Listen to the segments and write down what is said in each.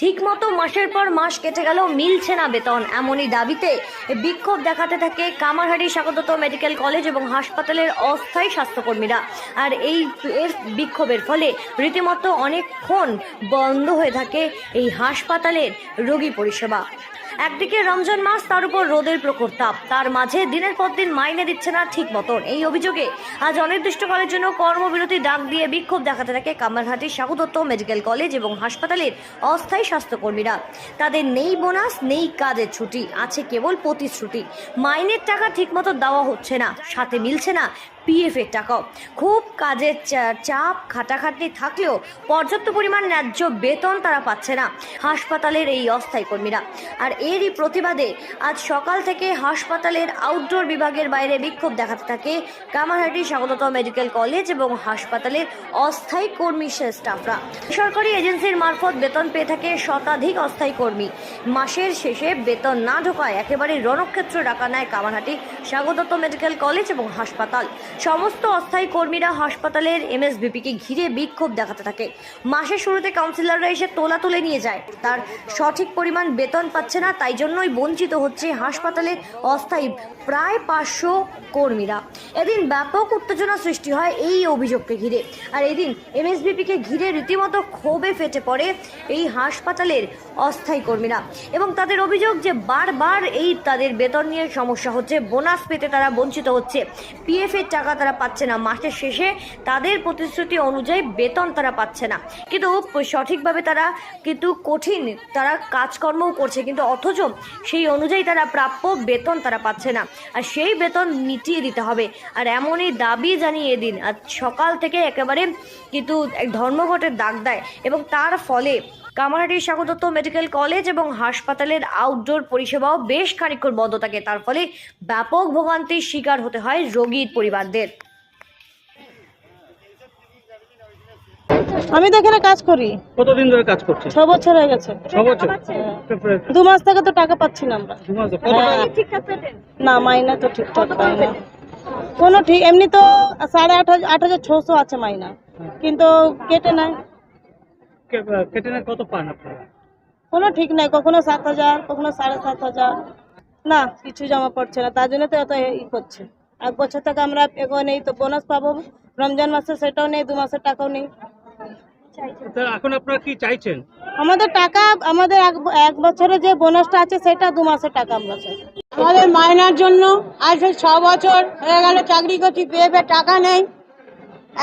ঠিকমতো মাসের পর মাস কেটে গেল মিলছে না বেতন। এমনই দাবিতে বিক্ষোভ দেখাতে থাকে কামারহাটি স্বাগতত মেডিকেল কলেজ এবং হাসপাতালের অস্থায়ী স্বাস্থ্যকর্মীরা। আর এই এর বিক্ষোভের ফলে রীতিমতো অনেকক্ষণ বন্ধ হয়ে থাকে এই হাসপাতালের রোগী পরিষেবা। একদিকে রমজান মাস, তার উপর রোদের প্রখর তাপ। তার মাঝে দিনের পর দিন মাইনে দিচ্ছে না ঠিক মতন। এই অভিযোগে আজ অনির্দিষ্টকালের জন্য কর্মবিরতি ডাক দিয়ে বিক্ষোভ দেখাতে থাকে কামারহাটির সাগুদত্ত মেডিকেল কলেজ এবং হাসপাতালের অস্থায়ী স্বাস্থ্যকর্মীরা। তাদের নেই বোনাস, নেই কাজের ছুটি, আছে কেবল প্রতিশ্রুতি। মাইনের টাকা ঠিকমতো দেওয়া হচ্ছে না, সাথে মিলছে না পিএফ এর টাকাও। খুব কাজের চাপ খাটাখাটনি থাকলেও পর্যাপ্ত পরিমাণ ন্যায্য বেতন তারা পাচ্ছে না হাসপাতালের এই অস্থায়ী কর্মীরা। আর এরই প্রতিবাদে আজ সকাল থেকে হাসপাতালের আউটডোর বিভাগের বাইরে বিক্ষোভ দেখাতে থাকে কামারহাটি স্বাগত মেডিকেল কলেজ এবং হাসপাতালের অস্থায়ী কর্মী স্টাফরা। সরকারি এজেন্সির মারফত বেতন পেয়ে থাকে শতাধিক অস্থায়ী কর্মী। মাসের শেষে বেতন না ঢোকায় একেবারে রণক্ষেত্র ডাকা নেয় কামারহাটি স্বাগত মেডিকেল কলেজ এবং হাসপাতাল। সমস্ত অস্থায়ী কর্মীরা হাসপাতালের এমএসবিপিকে ঘিরে বিক্ষোভ দেখাতে থাকে। মাসের শুরুতে কাউন্সিলররা এসে তোলা তুলে নিয়ে যায়। তার সঠিক পরিমাণ বেতন পাচ্ছে না, তাই জন্যই বঞ্চিত হচ্ছে হাসপাতালের অস্থায়ী প্রায় পাঁচশো কর্মীরা। এদিন ব্যাপক উত্তেজনা সৃষ্টি হয় এই অভিযোগকে ঘিরে। আর এদিন এমএসবিপিকে ঘিরে রীতিমতো ক্ষোভে ফেটে পড়ে এই হাসপাতালের অস্থায়ী কর্মীরা। এবং তাদের অভিযোগ যে বারবার এই তাদের বেতন নিয়ে সমস্যা হচ্ছে, বোনাস পেতে তারা বঞ্চিত হচ্ছে। পিএফ এর টাকা তারা পাচ্ছে না। মাসের শেষে তাদের প্রতিশ্রুতি অনুযায়ী বেতন তারা পাচ্ছে না। কিন্তু সঠিকভাবে তারা কিন্তু কঠিন তারা কাজকর্মও করছে। কিন্তু অথচ সেই অনুযায়ী তারা প্রাপ্য বেতন তারা পাচ্ছে না। আর সেই বেতন মিটিয়ে দিতে হবে। আর এমনই দাবি জানিয়ে দিন। আর সকাল থেকে একেবারে কিন্তু ধর্মঘটের দাগ দেয়। এবং তার ফলে কামারহাটির স্বাগতত্ব মেডিকেল কলেজ এবং হাসপাতালের আউটডোর পরিষেবাও বেশ খানিকক্ষণ বন্ধ থাকে। তার ফলে ব্যাপক ভোগান্তির শিকার হতে হয় রোগীর পরিবারদের। আমি তো এখানে কাজ করি। কতদিন ধরে কাজ করছেন? ছ বছর হয়ে গেছে। ছ বছর? দু মাস থেকে তো টাকা পাচ্ছি না আমরা? হ্যাঁ। না মাইনা তো ঠিকঠাক পাই না। কোনো ঠিক এমনি তো সাড়ে আট হাজার আট হাজার ছশো আছে মাইনা। কিন্তু কেটে নাই। কে- কেটে নেয় কত পান আপনারা? কোনো ঠিক নাই কখনো সাত হাজার কখনো সাড়ে সাত হাজার। না কিছু জমা পড়ছে না তার জন্য তো এত ই করছে। এক বছর থেকে আমরা এগো নেই তো বোনাস পাবো রমজান মাসে সেটাও নেই দু মাসের টাকাও নেই। এখন আপনারা কি চাইছেন? আমাদের টাকা আমাদের এক এক বছরে যে বোনাসটা আছে সেটা দু মাসের টাকা আমরা চাই। আমাদের মায়নার জন্য আজ ছ বছর হয়ে গেল চাকরি করছি পেয়ে টাকা নেই।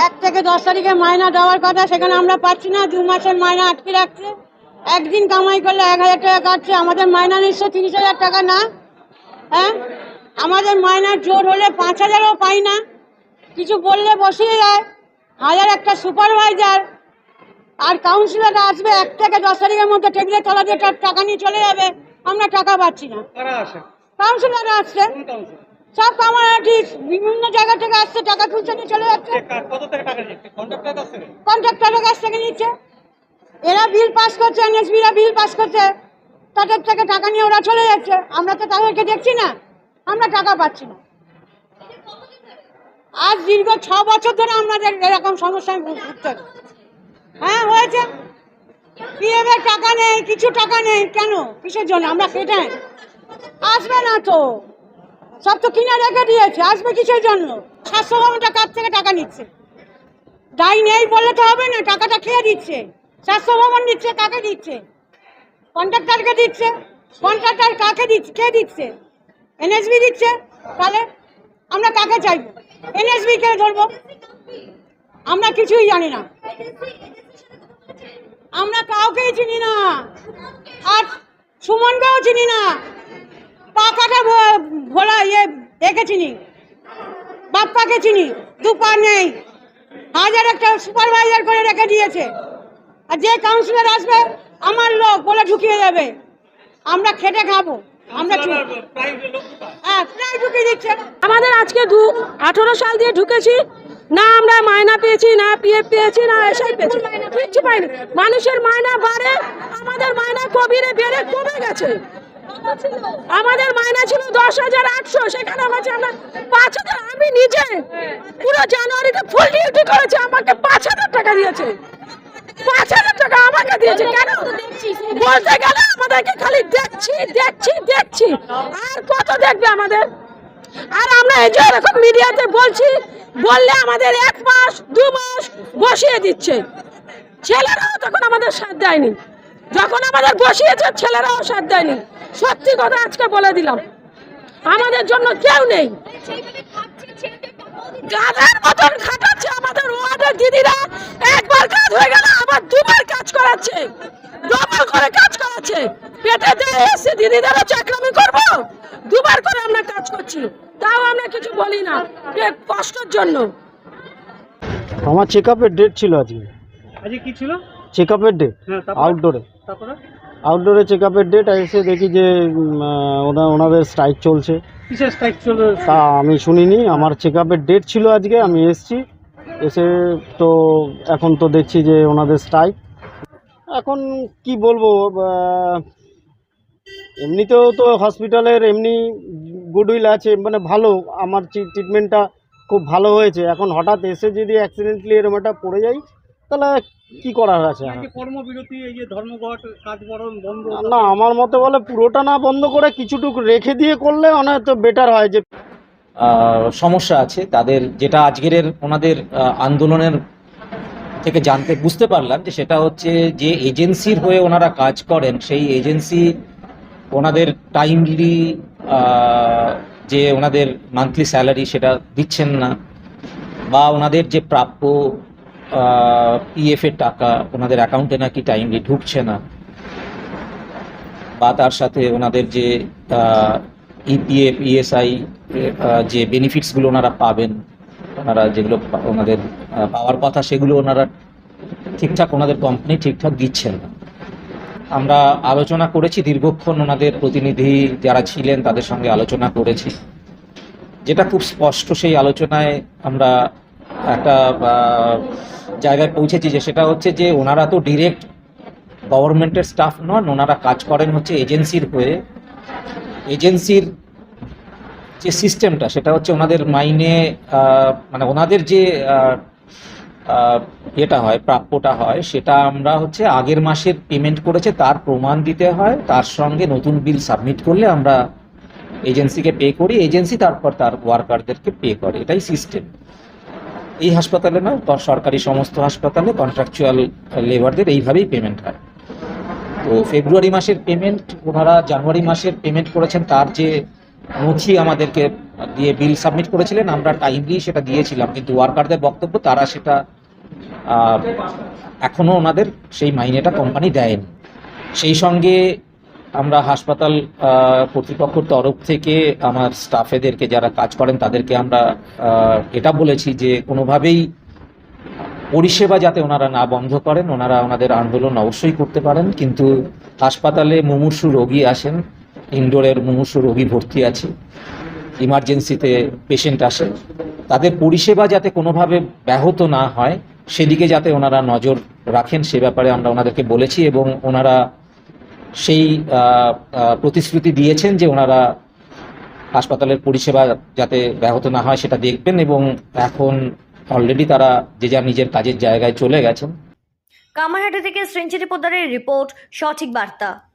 এক থেকে দশ তারিখে মায়না দেওয়ার কথা সেখানে আমরা পাচ্ছি না। দু মাসের মায়না আটকে রাখছে। একদিন কামাই করলে এক হাজার টাকা কাটছে। আমাদের মায়না নিশ্চয় তিরিশ হাজার টাকা না? হ্যাঁ? আমাদের মায়নার জোর হলে পাঁচ হাজারও পাই না। কিছু বললে বসিয়ে যায় হাজার একটা সুপারভাইজার আর কাউন্সিলর আসবে এক থেকে দশ তারিখের মধ্যে টেবিলে তলা দিয়ে টাকা নিয়ে চলে যাবে। আমরা টাকা পাচ্ছি না। কারা আসে? কাউন্সিলর আসছে। সব কামারহাটি বিভিন্ন জায়গা থেকে আসছে টাকা তুলছে নিয়ে চলে যাচ্ছে। কন্ট্রাক্টরের কাছ থেকে নিচ্ছে। এরা বিল পাস করছে এনএসবিরা বিল পাস করছে। তাদের থেকে টাকা নিয়ে ওরা চলে যাচ্ছে। আমরা তো তাদেরকে দেখছি না। আমরা টাকা পাচ্ছি না। আজ দীর্ঘ ছ বছর ধরে আমাদের এরকম সমস্যায় ভুগতে হ্যাঁ হয়েছে। পিএফ এর টাকা নেই কিছু টাকা নেই। কেন? কিসের জন্য? আমরা কেটে আসবে না তো। সব তো কিনে রেখে দিয়েছে, আসবে কিসের জন্য? স্বাস্থ্য ভবনটা কার থেকে টাকা নিচ্ছে? দায় নেই বললে তো হবে না, টাকাটা খেয়ে দিচ্ছে? স্বাস্থ্য ভবন দিচ্ছে কাকে দিচ্ছে? কন্ট্রাক্টরকে দিচ্ছে? কন্ট্রাক্টর কাকে দিচ্ছে, কে দিচ্ছে? এনএসবি দিচ্ছে? তাহলে আমরা কাকে চাইব? এনএসবি কে ধরবো? আমরা কিছুই জানি না। আমরা কাউকেই চিনি না। আর সুমনকেও চিনি না। পাকাটা ভো- ভোলা ইয়ে একে চিনি। বাপ্পাকে চিনি দুপা নেই। হাজার একটা সুপারভাইজার করে রেখে দিয়েছে। আর যে কাউন্সিলর আসবে আমার লোক বলে ঢুকিয়ে যাবে আমরা খেটে খাব। আমরা হ্যাঁ প্রায় ঢুকিয়ে দিচ্ছে। আমাদের আজকে দু আঠারো সাল দিয়ে ঢুকেছি। না আমরা মায়না পেয়েছি না পিএফ পেয়েছি না এসআই পেয়েছি। কিচ্ছু পাইনি। মানুষের মায়না বাড়ে আমাদের মায়না কবিরে বেড়ে কমে গেছে। আমাদের মায়না ছিল দশ হাজার আটশো সেখানে হচ্ছে আমরা পাঁচ হাজার। আমি নিজে পুরো জানুয়ারিতে ফুল ডিউটি করেছে আমাকে পাঁচ হাজার টাকা দিয়েছে। পাঁচ হাজার টাকা আমাকে দিয়েছে। কেন? বলতে গেলে আমাদেরকে খালি দেখছি দেখছি দেখছি। আর কত দেখবে আমাদের? আর আমরা এই যে এরকম মিডিয়াতে বলছি বললে আমাদের এক মাস দু মাস বসিয়ে দিচ্ছে। ছেলেরাও তখন আমাদের সাথ দেয়নি। যখন আমাদের বসিয়েছে ছেলেরাও সাথ দেয়নি। সত্যি কথা আজকে বলে দিলাম। আমাদের জন্য কেউ নেই। গাধার মতন খাটাচ্ছে আমাদের ওয়ার্ডের দিদিরা। একবার কাজ হয়ে গেল আবার দুবার কাজ করাচ্ছে। ডবল করে কাজ করাচ্ছে। পেটে দিয়ে এসে দিদিদেরও চাকরামি করব দুবার করে আমরা কাজ করছি। তাও আমরা কিছু বলি না কষ্টের জন্য। আমার চেক আপের ডেট ছিল আজকে। আজকে কি ছিল? চেক আপের ডেট হ্যাঁ আউটডোরে তারপরে? আউটডোরে চেক আপের ডেট এসে দেখি যে ওনা ওনাদের স্ট্রাইক চলছে। কিসের স্ট্রাইক চলে তা আমি শুনিনি আমার চেক আপের ডেট ছিল আজকে আমি এসছি। এসে তো এখন তো দেখছি যে ওনাদের স্ট্রাইক এখন কি বলব এমনিতেও তো হসপিটালের এমনি গুডউইল আছে মানে ভালো। আমার ট্রিটমেন্টটা খুব ভালো হয়েছে। এখন হঠাৎ এসে যদি অ্যাক্সিডেন্টলি এরকম একটা পড়ে যাই তাহলে কি করার আছে কর্মবিরতি এই যে ধর্মঘট কাজ বন্ধ না আমার মতে বলে পুরোটা না বন্ধ করে কিছুটুকু রেখে দিয়ে করলে অনেক তো বেটার হয় যে সমস্যা আছে। তাদের যেটা আজকের ওনাদের আন্দোলনের থেকে জানতে বুঝতে পারলাম যে সেটা হচ্ছে যে এজেন্সির হয়ে ওনারা কাজ করেন সেই এজেন্সি ওনাদের টাইমলি যে ওনাদের মান্থলি স্যালারি সেটা দিচ্ছেন না বা ওনাদের যে প্রাপ্য পিএফ এর টাকা, ওনাদের অ্যাকাউন্টে নাকি টাইমলি ঢুকছে না। বা তার সাথে ওনাদের যে ইপিএফ ইএসআই যে বেনিফিটসগুলো ওনারা পাবেন, ওনারা যেগুলো ওনাদের পাওয়ার কথা, সেগুলো ওনারা ঠিকঠাক ওনাদের কোম্পানি ঠিকঠাক দিচ্ছেন না। আমরা আলোচনা করেছি, দীর্ঘক্ষণ ওনাদের প্রতিনিধি যারা ছিলেন তাদের সঙ্গে আলোচনা করেছি। যেটা খুব স্পষ্ট, সেই আলোচনায় আমরা একটা জায়গায় পৌঁছেছি যে সেটা হচ্ছে যে ওনারা তো ডিরেক্ট গভর্নমেন্টের স্টাফ নন, ওনারা কাজ করেন হচ্ছে এজেন্সির হয়ে। এজেন্সির যে সিস্টেমটা সেটা হচ্ছে ওনাদের মাইনে মানে ওনাদের যে ইয়েটা হয়, প্রাপ্যটা হয়, সেটা আমরা হচ্ছে আগের মাসের পেমেন্ট করেছে, তার প্রমাণ দিতে হয়, তার সঙ্গে নতুন বিল সাবমিট করলে আমরা এজেন্সিকে পে করি এজেন্সি তারপর তার ওয়ার্কারদেরকে পে করে, এটাই সিস্টেম এই হাসপাতালে ক- সরকারি সমস্ত হাসপাতালে কন্ট্রাকচুয়াল লেবারদের এইভাবেই পেমেন্ট হয়। তো ফেব্রুয়ারি মাসের পেমেন্ট ওনারা জানুয়ারি মাসের পেমেন্ট করেছেন, তার যে নথি আমাদেরকে দিয়ে বিল সাবমিট করেছিলেন, আমরা টাইমলি সেটা দিয়েছিলাম, কিন্তু ওয়ার্কারদের বক্তব্য, তারা সেটা এখনও ওনাদের সেই মাইনেটা কোম্পানি দেয়নি। সেই সঙ্গে আমরা হাসপাতাল কর্তৃপক্ষের তরফ থেকে আমার স্টাফেদেরকে যারা কাজ করেন তাদেরকে আমরা এটা বলেছি যে কোনোভাবেই পরিষেবা যাতে ওনারা না বন্ধ করেন, ওনারা ওনাদের আন্দোলন অবশ্যই করতে পারেন, কিন্তু হাসপাতালে মুমূর্ষু রোগী আসেন, ইনডোরের মুমূর্ষু রোগী ভর্তি আছে, ইমার্জেন্সিতে পেশেন্ট আসে, তাদের পরিষেবা যাতে কোনোভাবে ব্যাহত না হয়, সেদিকে যাতে ওনারা নজর রাখেন, সে ব্যাপারে আমরা ওনাদেরকে বলেছি এবং ওনারা সেই প্রতিশ্রুতি দিয়েছেন যে ওনারা হাসপাতালের পরিষেবা যাতে ব্যাহত না হয় সেটা দেখবেন এবং এখন অলরেডি তারা যে যার নিজের কাজের জায়গায় চলে গেছেন। কামারহাটি থেকে শ্রীঞ্চিতি পোদ্দারের রিপোর্ট, সঠিক বার্তা।